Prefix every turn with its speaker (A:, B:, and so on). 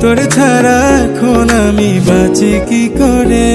A: তোর ছাড়া এখন আমি বাঁচি কি করে?